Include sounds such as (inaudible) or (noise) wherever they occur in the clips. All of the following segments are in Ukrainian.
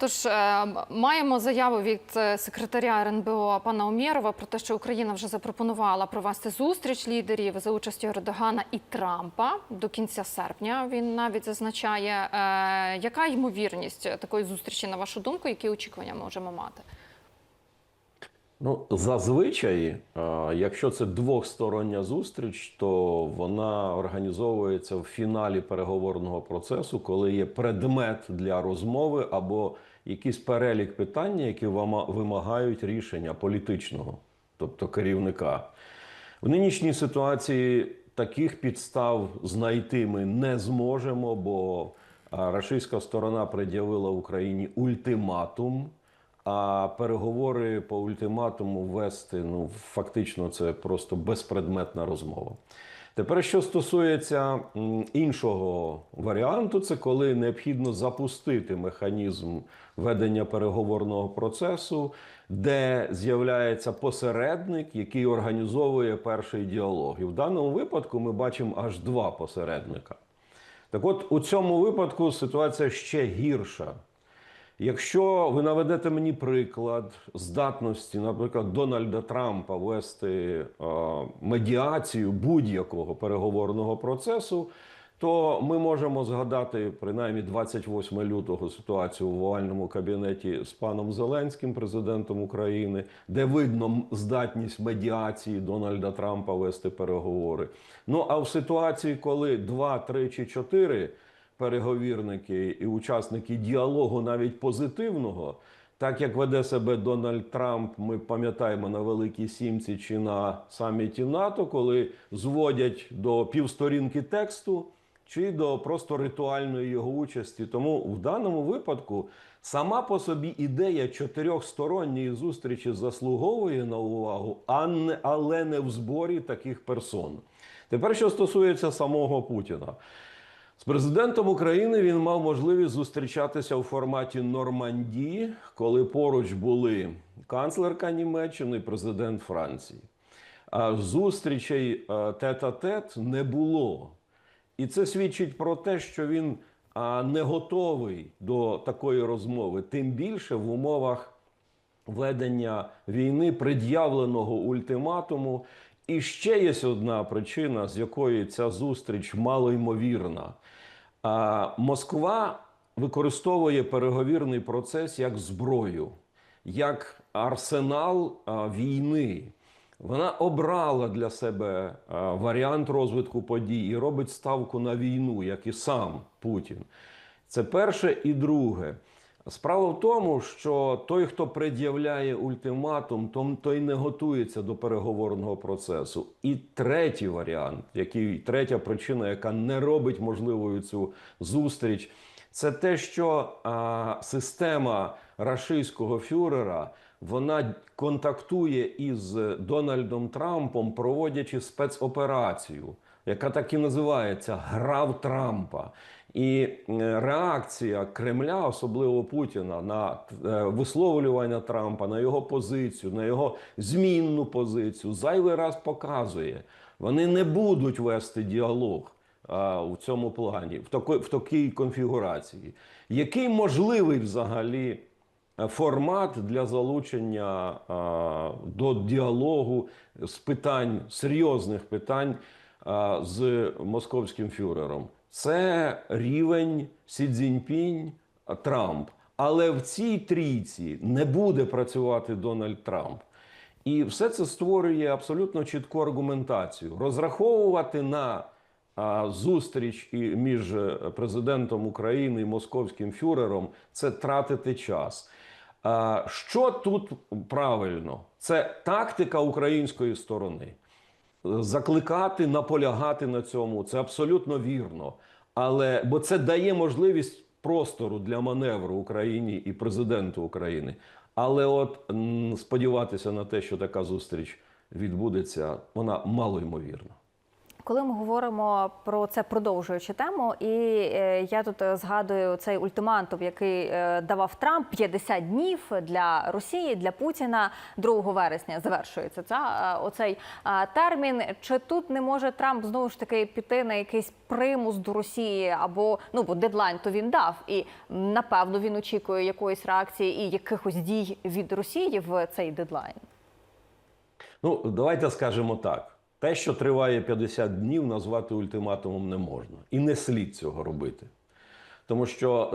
Тож е, маємо заяву від е, секретаря РНБО пана Умєрова про те, що Україна вже запропонувала провести зустріч лідерів за участю Ердогана і Трампа до кінця серпня. Він навіть зазначає, е, яка ймовірність такої зустрічі, на вашу думку, які очікування можемо мати? Ну, зазвичай, якщо це двохстороння зустріч, то вона організовується в фіналі переговорного процесу, коли є предмет для розмови або якийсь перелік питання, які вимагають рішення політичного, тобто керівника. В нинішній ситуації таких підстав знайти ми не зможемо, бо а, рашистська сторона пред'явила Україні ультиматум. А переговори по ультиматуму вести ну фактично це просто безпредметна розмова. Тепер, що стосується іншого варіанту, це коли необхідно запустити механізм ведення переговорного процесу, де з'являється посередник, який організовує перший діалог. І в даному випадку ми бачимо аж два посередника. Так от у цьому випадку ситуація ще гірша. Якщо ви наведете мені приклад здатності, наприклад, Дональда Трампа вести е, медіацію будь-якого переговорного процесу, то ми можемо згадати принаймні 28 лютого ситуацію в овальному кабінеті з паном Зеленським, президентом України, де видно здатність медіації Дональда Трампа вести переговори. Ну а в ситуації, коли 2, 3 чи 4 переговірники і учасники діалогу, навіть позитивного, так як веде себе Дональд Трамп, ми пам'ятаємо на Великій Сімці чи на саміті НАТО, коли зводять до півсторінки тексту чи до просто ритуальної його участі. Тому в даному випадку сама по собі ідея чотирьохсторонньої зустрічі заслуговує на увагу, але не в зборі таких персон. Тепер, що стосується самого Путіна. З президентом України він мав можливість зустрічатися у форматі Нормандії, коли поруч були канцлерка Німеччини і президент Франції. А зустрічей е, тет-а-тет не було. І це свідчить про те, що він не готовий до такої розмови, тим більше в умовах ведення війни, пред'явленого ультиматуму. І ще є одна причина, з якої ця зустріч малоймовірна. Москва використовує переговірний процес як зброю, як арсенал війни. Вона обрала для себе варіант розвитку подій і робить ставку на війну, як і сам Путін. Це перше і друге. Справа в тому, що той, хто пред'являє ультиматум, том- той не готується до переговорного процесу. І третій варіант, який третя причина, яка не робить можливою цю зустріч, це те, що а, система рашистського фюрера вона контактує із Дональдом Трампом, проводячи спецоперацію, яка так і називається Гра в Трампа. І реакція Кремля, особливо Путіна, на е, висловлювання Трампа, на його позицію, на його змінну позицію, зайвий раз показує, вони не будуть вести діалог у цьому плані, в такій, в такій конфігурації. Який можливий взагалі е, формат для залучення до діалогу з питань серйозних питань з московським фюрером? Це рівень Сі Цзіньпінь, Трамп. Але в цій трійці не буде працювати Дональд Трамп. І все це створює абсолютно чітку аргументацію. Розраховувати на зустріч між е, президентом України і московським фюрером це тратити час. Що тут правильно? Це тактика української сторони. Закликати, наполягати на цьому це абсолютно вірно. Але бо це дає можливість простору для маневру Україні і президенту України. Але от сподіватися на те, що така зустріч відбудеться, вона малоймовірна. Коли ми говоримо про це продовжуючи тему, і е, я тут е, згадую цей ультиматум, який е, давав Трамп 50 днів для Росії, для Путіна 2 вересня завершується ця оцей термін. Чи тут не може Трамп знову ж таки піти на якийсь примус до Росії або ну бо дедлайн то він дав, і напевно він очікує якоїсь реакції і якихось дій від Росії в цей дедлайн? Ну, давайте скажемо так: те, що триває 50 днів, назвати ультиматумом не можна. І не слід цього робити. Тому що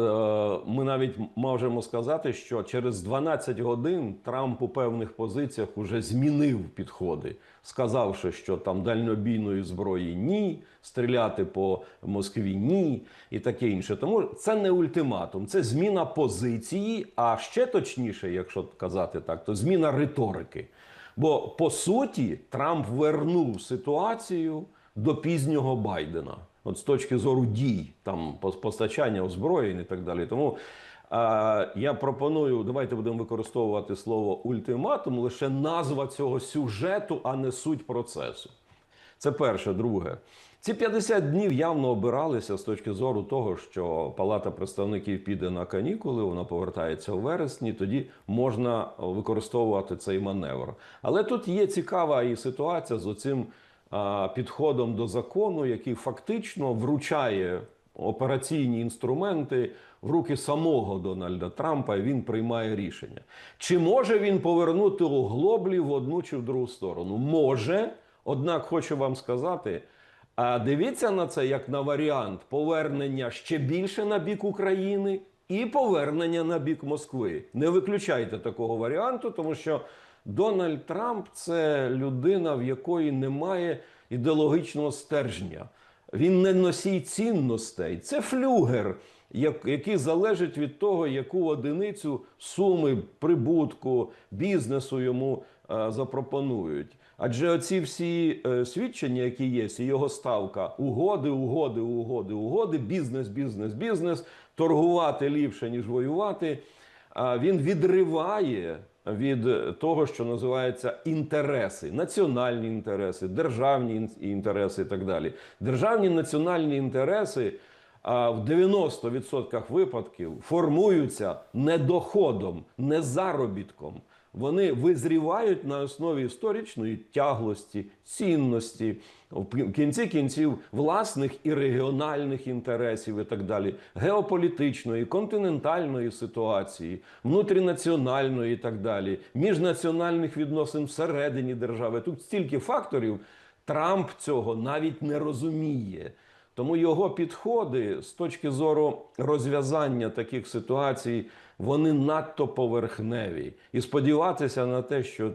е, ми навіть можемо сказати, що через 12 годин Трамп у певних позиціях уже змінив підходи, сказавши, що там дальнобійної зброї ні, стріляти по Москві ні, і таке інше. Тому це не ультиматум, це зміна позиції, а ще точніше, якщо казати так, то зміна риторики. Бо по суті Трамп вернув ситуацію до пізнього Байдена, от з точки зору дій, там постачання озброєнь і так далі. Тому е, я пропоную, давайте будемо використовувати слово ультиматум, лише назва цього сюжету, а не суть процесу. Це перше. Друге, ці 50 днів явно обиралися з точки зору того, що Палата представників піде на канікули, вона повертається у вересні. Тоді можна використовувати цей маневр. Але тут є цікава і ситуація з оцим підходом до закону, який фактично вручає операційні інструменти в руки самого Дональда Трампа, і він приймає рішення. Чи може він повернути оглоблі в одну чи в другу сторону? Може. Однак хочу вам сказати, а дивіться на це як на варіант повернення ще більше на бік України і повернення на бік Москви. Не виключайте такого варіанту, тому що Дональд Трамп це людина, в якої немає ідеологічного стержня. Він не носій цінностей, це флюгер, який залежить від того, яку одиницю суми прибутку бізнесу йому е, запропонують. Адже оці всі е, свідчення, які є, і його ставка угоди, угоди, угоди, угоди, бізнес, бізнес, бізнес, торгувати ліпше ніж воювати. а він відриває від того, що називається інтереси, національні інтереси, державні інтереси і так далі. Державні національні інтереси а, в 90% випадків формуються не доходом, не заробітком. Вони визрівають на основі історичної тяглості, цінності, в кінці кінців власних і регіональних інтересів і так далі, геополітичної, континентальної ситуації, внутрінаціональної і так далі, міжнаціональних відносин всередині держави. Тут стільки факторів. Трамп цього навіть не розуміє. Тому його підходи з точки зору розв'язання таких ситуацій, вони надто поверхневі. І сподіватися на те, що е,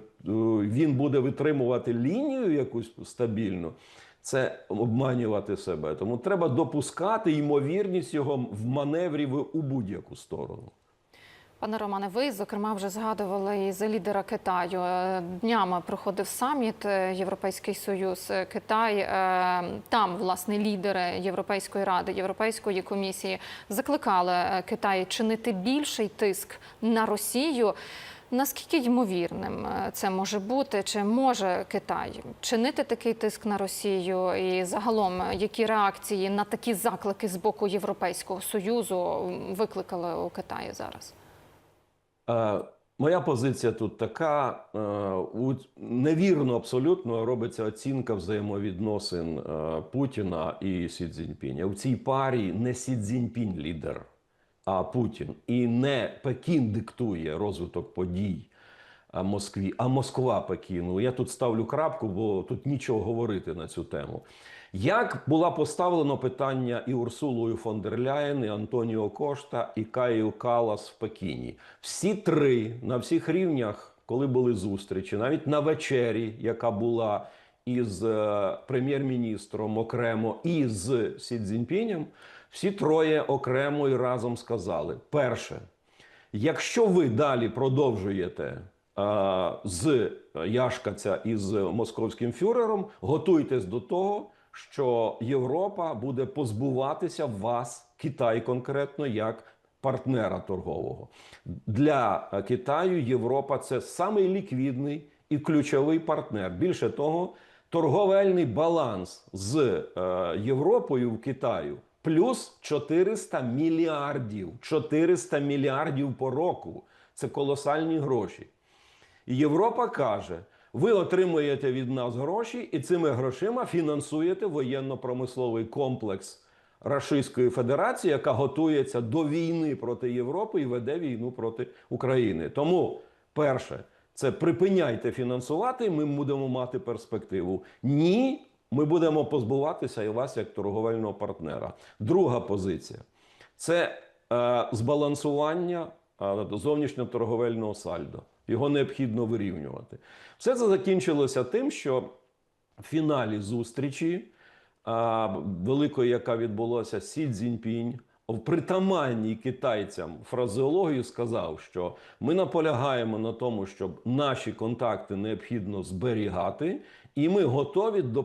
він буде витримувати лінію якусь стабільну, це обманювати себе. Тому треба допускати ймовірність його в маневрів у будь-яку сторону. Пане Романе, ви зокрема вже згадували і за лідера Китаю. Е, Днями проходив саміт е, Європейський Союз е, Китай. Там власне лідери Європейської ради, Європейської комісії закликали Китай чинити більший тиск на Росію. Наскільки ймовірним це може бути? Чи може Китай чинити такий тиск на Росію? І загалом, які реакції на такі заклики з боку Європейського союзу викликали у Китаї зараз? Е, Моя позиція тут така: е, невірно абсолютно робиться оцінка взаємовідносин е, Путіна і Сі Цзіньпіня. У цій парі не Сі Цзіньпінь лідер, а Путін. І не Пекін диктує розвиток подій Москві, а Москва Пекіну. Я тут ставлю крапку, бо тут нічого говорити на цю тему. Як було поставлено питання і Урсулою фон дер Ляєн, і Антоніо Кошта, і Каїл Калас в Пекіні? Всі три на всіх рівнях, коли були зустрічі, навіть на вечері, яка була із е, прем'єр-міністром окремо і з Сі Цзіньпінем, всі троє окремо і разом сказали: перше, Якщо ви далі продовжуєте е, з Яшкаця із московським фюрером, готуйтесь до того, що Європа буде позбуватися вас, Китай конкретно, як партнера торгового. Для е, Китаю Європа це самий ліквідний і ключовий партнер. Більше того, торговельний баланс з е, Європою в Китаю плюс 400 мільярдів. 400 мільярдів по року. Це колосальні гроші. Європа каже: ви отримуєте від нас гроші, і цими грошима фінансуєте воєнно-промисловий комплекс Рашистської Федерації, яка готується до війни проти Європи і веде війну проти України. Тому, перше, це припиняйте фінансувати, і ми будемо мати перспективу. Ні, ми будемо позбуватися і вас як торговельного партнера. Друга позиція це е, збалансування е, зовнішньоторговельного сальдо. Його необхідно вирівнювати. Все це закінчилося тим, що в фіналі зустрічі а, великої, яка відбулася, Сі Цзіньпінь в притаманній китайцям фразеологію сказав, що ми наполягаємо на тому, щоб наші контакти необхідно зберігати, і ми готові до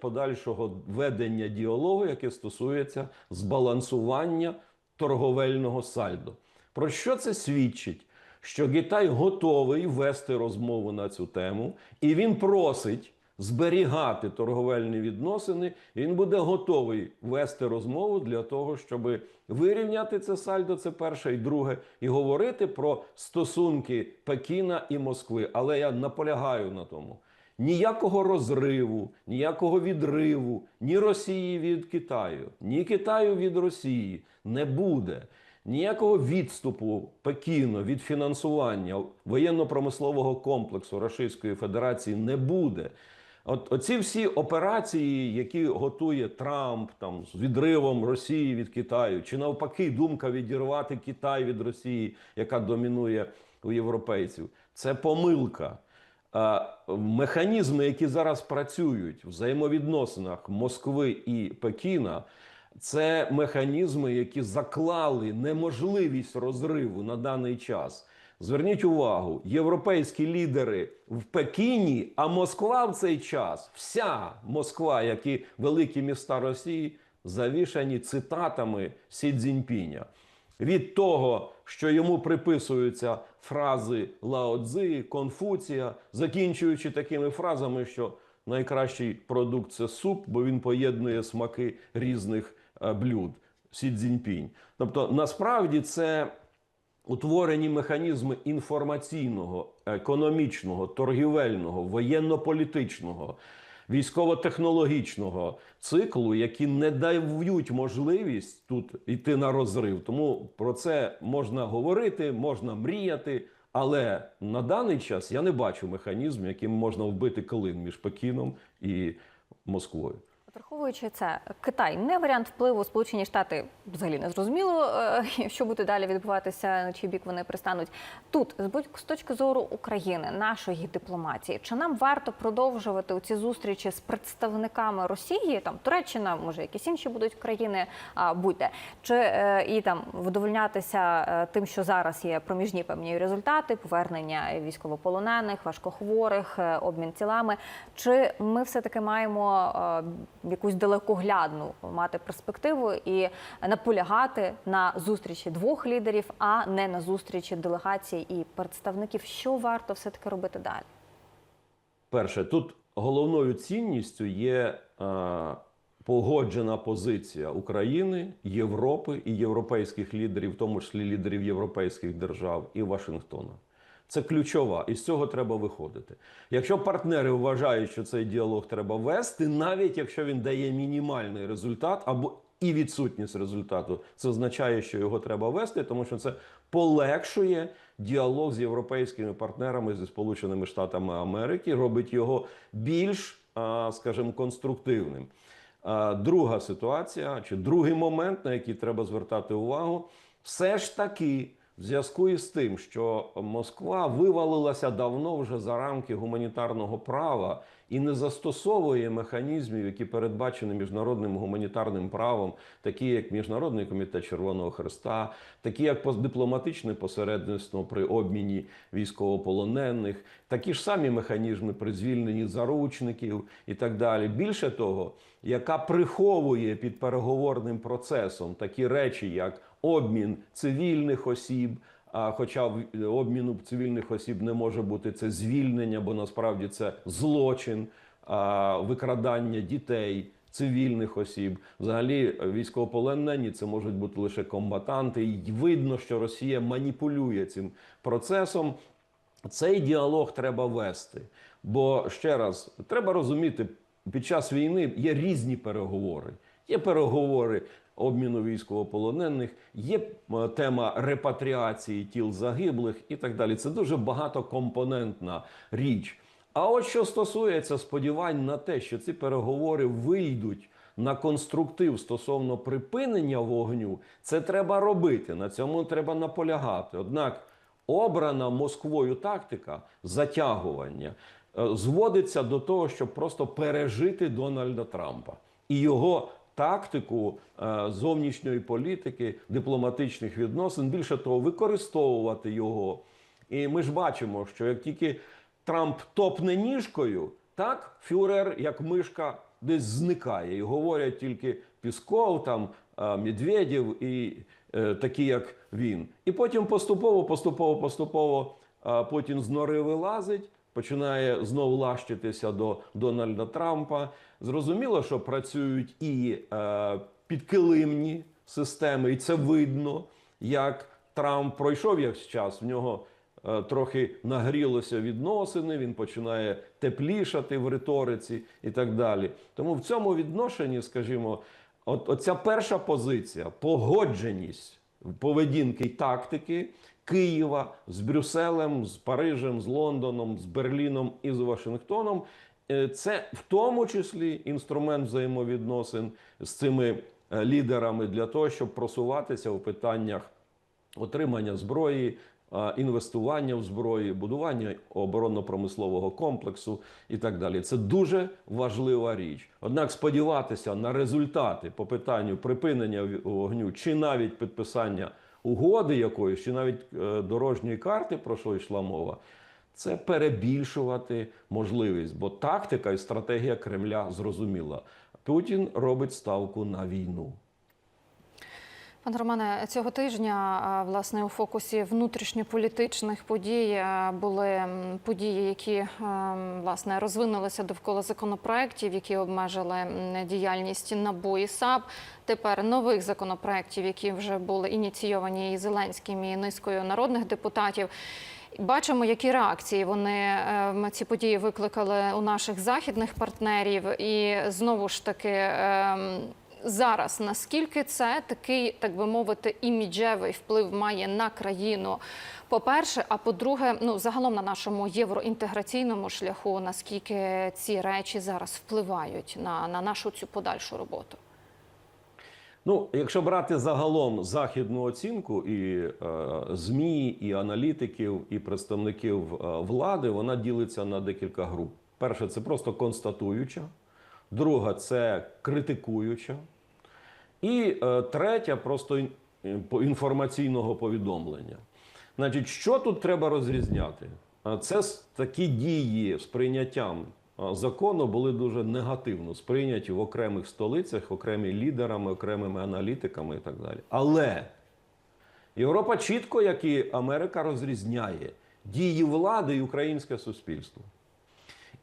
подальшого ведення діалогу, яке стосується збалансування торговельного сальдо. Про що це свідчить? Що Китай готовий вести розмову на цю тему, і він просить зберігати торговельні відносини. Він буде готовий вести розмову для того, щоб вирівняти це сальдо. Це перше, і друге, і говорити про стосунки Пекіна і Москви. Але я наполягаю на тому. Ніякого розриву, ніякого відриву ні Росії від Китаю, ні Китаю від Росії не буде. Ніякого відступу Пекіну від фінансування воєнно-промислового комплексу Російської Федерації не буде. От оці всі операції, які готує Трамп там з відривом Росії від Китаю, чи навпаки, думка відірвати Китай від Росії, яка домінує у європейців, це помилка. Механізми, які зараз працюють в взаємовідносинах Москви і Пекіна, це механізми, які заклали неможливість розриву на даний час. Зверніть увагу, європейські лідери в Пекіні, а Москва в цей час, вся Москва, як і великі міста Росії, завішані цитатами Сі Цзіньпіня. Від того, що йому приписуються фрази Лао Цзи, Конфуція, закінчуючи такими фразами, що найкращий продукт це суп, бо він поєднує смаки різних блюд. Сі Цзіньпінь. Тобто, насправді це утворені механізми інформаційного, економічного, торгівельного, воєнно-політичного, військово-технологічного циклу, які не дають можливість тут йти на розрив. Тому про це можна говорити, можна мріяти. Але на даний час я не бачу механізм, яким можна вбити клин між Пекіном і Москвою. Враховуючи це, Китай не варіант впливу. Сполучені Штати взагалі не зрозуміло, е, (laughs) що буде далі відбуватися, на чий бік вони пристануть. Тут з будь- з точки зору України, нашої дипломатії, чи нам варто продовжувати ці зустрічі з представниками Росії, там Туреччина, може якісь інші будуть країни, а, будь-де, чи е, і там вдовольнятися е, тим, що зараз є проміжні певні результати, повернення військовополонених, важкохворих, обмін тілами. Чи ми все таки маємо якусь далекоглядну мати перспективу і наполягати на зустрічі двох лідерів, а не на зустрічі делегацій і представників? Що варто все таки робити далі? Перше, тут головною цінністю є е, погоджена позиція України, Європи і європейських лідерів, в тому числі лідерів європейських держав і Вашингтона. Це ключова, і з цього треба виходити. Якщо партнери вважають, що цей діалог треба вести, навіть якщо він дає мінімальний результат або і відсутність результату, це означає, що його треба вести, тому що це полегшує діалог з європейськими партнерами зі Сполученими Штатами Америки, робить його більш, скажімо, конструктивним. Друга ситуація, чи другий момент, на який треба звертати увагу, все ж таки. В зв'язку із тим, що Москва вивалилася давно вже за рамки гуманітарного права і не застосовує механізмів, які передбачені міжнародним гуманітарним правом, такі як Міжнародний комітет Червоного Хреста, такі як дипломатичне посередництво при обміні військовополонених, такі ж самі механізми при звільненні заручників і так далі. Більше того, яка приховує під переговорним процесом такі речі, як обмін цивільних осіб. А хоча обміну цивільних осіб не може бути це звільнення, бо насправді це злочин. викрадання дітей. Цивільних осіб, взагалі військовополонені, це можуть бути лише комбатанти. І видно, що Росія маніпулює цим процесом. Цей діалог треба вести. Бо ще раз треба розуміти, під час війни є різні переговори. Є переговори обміну військовополонених, є е, тема репатріації тіл загиблих і так далі. Це дуже багатокомпонентна річ. А от що стосується сподівань на те, що ці переговори вийдуть на конструктив стосовно припинення вогню, це треба робити. На цьому треба наполягати. Однак обрана Москвою тактика затягування е, зводиться до того, щоб просто пережити Дональда Трампа і його тактику е, зовнішньої політики, дипломатичних відносин. Більше того, використовувати його. І ми ж бачимо, що як тільки Трамп топне ніжкою, так фюрер, як мишка, десь зникає. І говорять тільки Пісков, там е, Медведєв і е, такі, як він. І потім поступово, поступово, поступово е, Путін з нори вилазить, починає знову лащитися до Дональда Трампа. Зрозуміло, що працюють і е, підкилимні системи, і це видно, як Трамп пройшов якийсь час, в нього е, трохи нагрілося відносини, він починає теплішати в риториці і так далі. Тому в цьому відношенні, скажімо, от, оця перша позиція погодженість поведінки і тактики Києва з Брюсселем, з Парижем, з Лондоном, з Берліном і з Вашингтоном. Е, Це в тому числі інструмент взаємовідносин з цими е, лідерами для того, щоб просуватися у питаннях отримання зброї, інвестування в зброї, будування оборонно-промислового комплексу і так далі. Це дуже важлива річ. Однак сподіватися на результати по питанню припинення вогню чи навіть підписання угоди якоїсь, чи навіть е, дорожньої карти, про що йшла мова. Це перебільшувати можливість, бо тактика і стратегія Кремля зрозуміла. Путін робить ставку на війну. Пане Романе, цього тижня власне у фокусі внутрішньополітичних подій були події, які е, власне розвинулися довкола законопроєктів, які обмежили діяльність НАБУ і САП. Тепер нових законопроєктів, які вже були ініційовані і Зеленським, і низкою народних депутатів. Бачимо, які реакції вони е, ці події викликали у наших західних партнерів, і знову ж таки. Зараз наскільки це такий, так би мовити, іміджевий вплив має на країну? По-перше, а по-друге, ну загалом на нашому євроінтеграційному шляху, наскільки ці речі зараз впливають на, на нашу цю подальшу роботу? Ну, якщо брати загалом західну оцінку і е, змі, і аналітиків, і представників е, влади, вона ділиться на декілька груп. Перше, це просто констатуюча, друга це критикуюча, і е, третя просто е, інформаційного повідомлення. Значить, що тут треба розрізняти? А Це такі дії з прийняттям закону були дуже негативно сприйняті в окремих столицях, окремі лідерами, окремими аналітиками і так далі. Але Європа чітко, як і Америка, розрізняє дії влади і українське суспільство.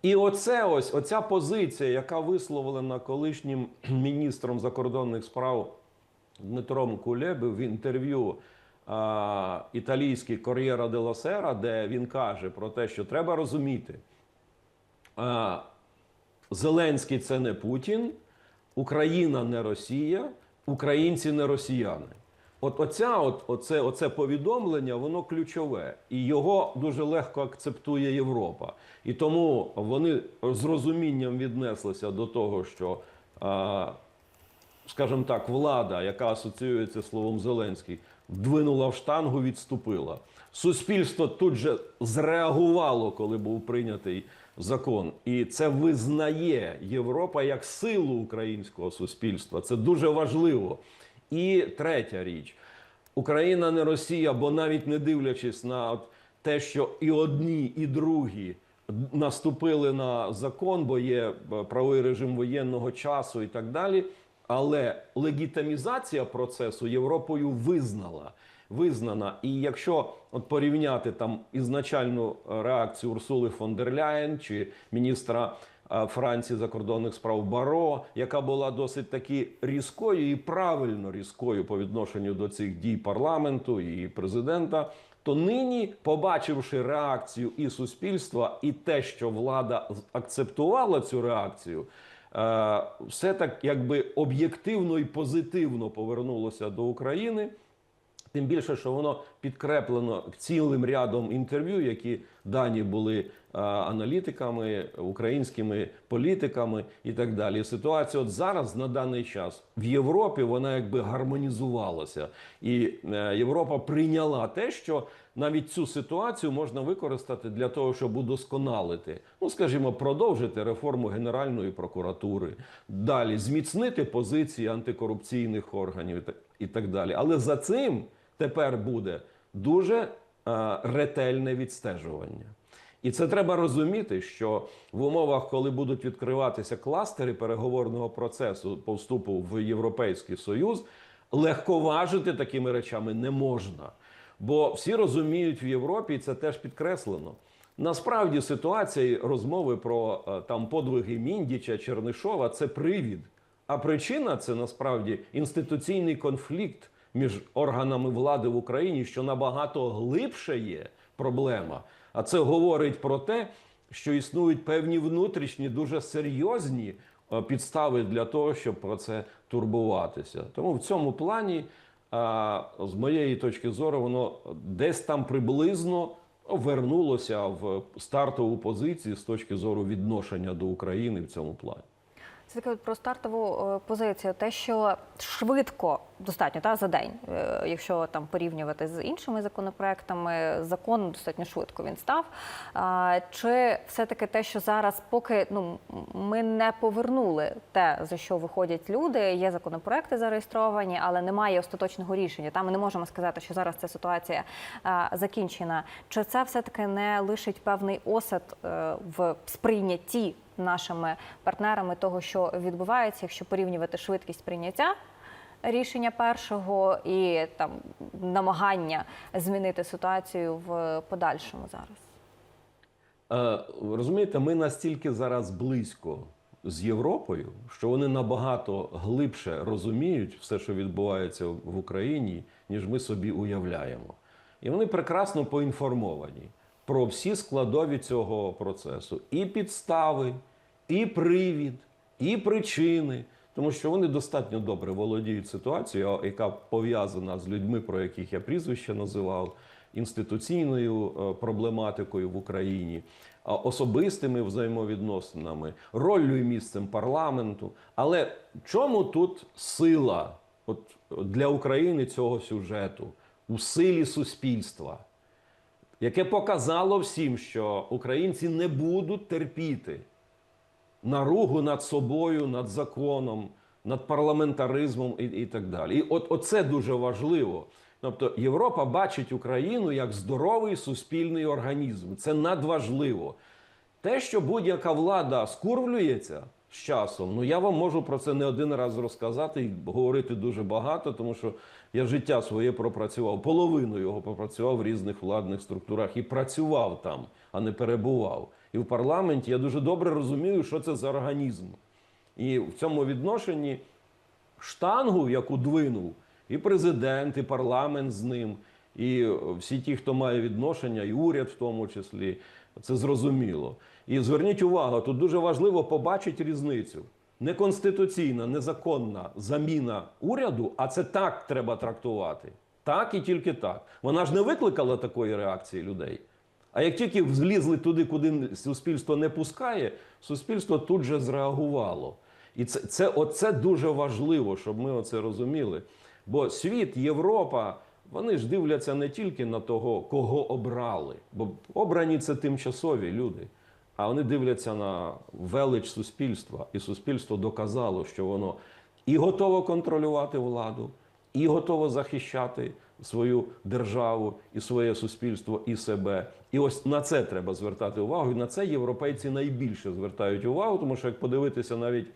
І оце ось, оця позиція, яка висловлена колишнім (clears throat) міністром закордонних справ Дмитром Кулеби в інтерв'ю а, італійській Кор'єра де Сера, де він каже про те, що треба розуміти, а, Зеленський це не Путін, Україна не Росія, українці не росіяни. От оця, от, оце, оце повідомлення, воно ключове, і його дуже легко акцептує Європа. І тому вони з розумінням віднеслися до того, що, скажімо так, влада, яка асоціюється словом Зеленський, двинула в штангу, відступила. Суспільство тут же зреагувало, коли був прийнятий закон, і це визнає Європа як силу українського суспільства. Це дуже важливо. І третя річ: Україна не Росія, бо навіть не дивлячись на те, що і одні, і другі наступили на закон, бо є е, правовий режим воєнного часу і так далі. Але легітимізація процесу Європою визнала. Визнана, і якщо от порівняти там ізначальну реакцію Урсули фон дер Ляєн чи міністра Франції закордонних справ Баро, яка була досить таки різкою і правильно різкою по відношенню до цих дій парламенту і президента. То нині, побачивши реакцію і суспільства, і те, що влада акцептувала цю реакцію, е, все так якби об'єктивно і позитивно повернулося до України. Тим більше, що воно підкреплено цілим рядом інтерв'ю, які дані були е, аналітиками, українськими політиками і так далі. Ситуація от зараз на даний час в Європі вона якби гармонізувалася, і е, Європа прийняла те, що навіть цю ситуацію можна використати для того, щоб удосконалити, ну скажімо, продовжити реформу Генеральної прокуратури, далі зміцнити позиції антикорупційних органів і так- далі. Але за цим тепер буде дуже ретельне відстежування. І це треба розуміти, що в умовах, коли будуть відкриватися кластери переговорного процесу по вступу в Європейський Союз, легковажити такими речами не можна. Бо всі розуміють в Європі, і це теж підкреслено. Насправді ситуація розмови про е, там подвиги Міндіча, Чернишова це привід. А причина це насправді інституційний конфлікт між органами влади в Україні, що набагато глибше є проблема. А це говорить про те, що існують певні внутрішні, дуже серйозні е, підстави для того, щоб про це турбуватися. Тому в цьому плані, з моєї точки зору, воно десь там приблизно вернулося в стартову позицію з точки зору відношення до України в цьому плані. Це таке про стартову е, позицію. Те, що швидко достатньо та за день, е, якщо там порівнювати з іншими законопроектами, закон достатньо швидко він став. Чи все-таки те, що зараз, поки ну ми не повернули те, за що виходять люди, є законопроекти зареєстровані, але немає остаточного рішення. Там ми не можемо сказати, що зараз ця ситуація закінчена. Чи це все-таки не лишить певний осад е, в сприйнятті? нашими партнерами того, що відбувається, якщо порівнювати швидкість прийняття рішення першого і там намагання змінити ситуацію в подальшому зараз. Е, розумієте, ми настільки зараз близько з Європою, що вони набагато глибше розуміють все, що відбувається в Україні, ніж ми собі уявляємо. І вони прекрасно поінформовані про всі складові цього процесу: і підстави, і привід, і причини. Тому що вони достатньо добре володіють ситуацією, яка пов'язана з людьми, про яких я прізвище називав, інституційною е, проблематикою в Україні, особистими взаємовідносинами, роллю і місцем парламенту. Але чому тут сила от, для України цього сюжету у силі суспільства? Яке показало всім, що українці не будуть терпіти наругу над собою, над законом, над парламентаризмом і, і так далі. І от оце дуже важливо. Тобто Європа бачить Україну як здоровий суспільний організм. Це надважливо. Те, що будь-яка влада скурвлюється з часом, ну я вам можу про це не один раз розказати і говорити дуже багато, тому що я життя своє пропрацював, половину його пропрацював в різних владних структурах і працював там, а не перебував. І в парламенті я дуже добре розумію, що це за організм. І в цьому відношенні штангу, яку двинув і президент, і парламент з ним, і всі ті, хто має відношення, і уряд в тому числі, це зрозуміло. І зверніть увагу, тут дуже важливо побачити різницю. Неконституційна, незаконна заміна уряду, а це так треба трактувати. Так і тільки так. Вона ж не викликала такої реакції людей. А як тільки злізли туди, куди суспільство не пускає, суспільство тут же зреагувало. І це, це оце дуже важливо, щоб ми оце розуміли. Бо світ, Європа, вони ж дивляться не тільки на того, кого обрали, бо обрані це тимчасові люди. А вони дивляться на велич суспільства, і суспільство доказало, що воно і готово контролювати владу, і готово захищати свою державу і своє суспільство, і себе. І ось на це треба звертати увагу. І на це європейці найбільше звертають увагу, тому що як подивитися навіть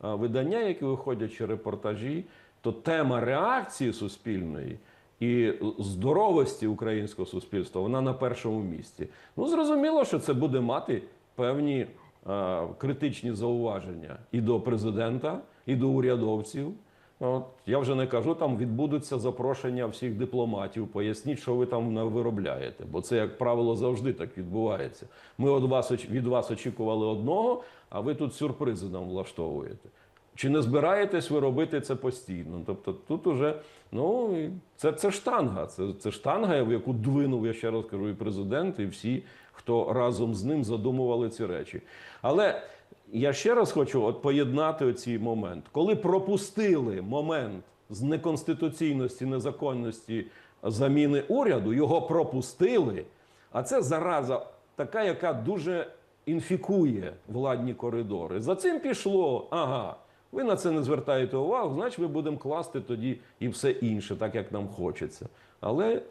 видання, які виходять чи репортажі, то тема реакції суспільної і здоровості українського суспільства вона на першому місці. Ну зрозуміло, що це буде мати певні е, критичні зауваження і до президента, і до урядовців. От, я вже не кажу, там відбудуться запрошення всіх дипломатів. Поясніть, що ви там виробляєте, бо це, як правило, завжди так відбувається. Ми від вас, від вас очікували одного, а ви тут сюрпризи нам влаштовуєте. Чи не збираєтесь ви робити це постійно? Тобто тут уже ну це, це штанга. Це, це штанга, в яку двинув, я ще раз кажу, і президент, і всі, хто разом з ним задумували ці речі. Але я ще раз хочу от поєднати оці момент. Коли пропустили момент з неконституційності, незаконності заміни уряду, його пропустили. А це зараза така, яка дуже інфікує владні коридори. За цим пішло. Ага, ви на це не звертаєте увагу, значить, ми будемо класти тоді і все інше, так як нам хочеться. Але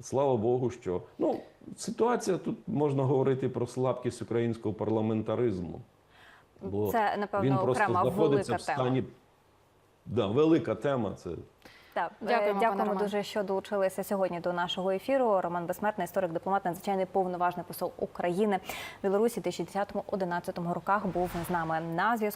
слава Богу, що ну ситуація тут можна говорити про слабкість українського парламентаризму. Бо Це, напевно, він просто окрема знаходиться велика в стані. Да, велика тема. Це Так, Дякуємо, Дякуємо, дуже, що долучилися сьогодні до нашого ефіру. Роман Безсмертний, історик, дипломат, надзвичайний повноважний посол України в Білорусі 2010-2011 роках був з нами на зв'язку.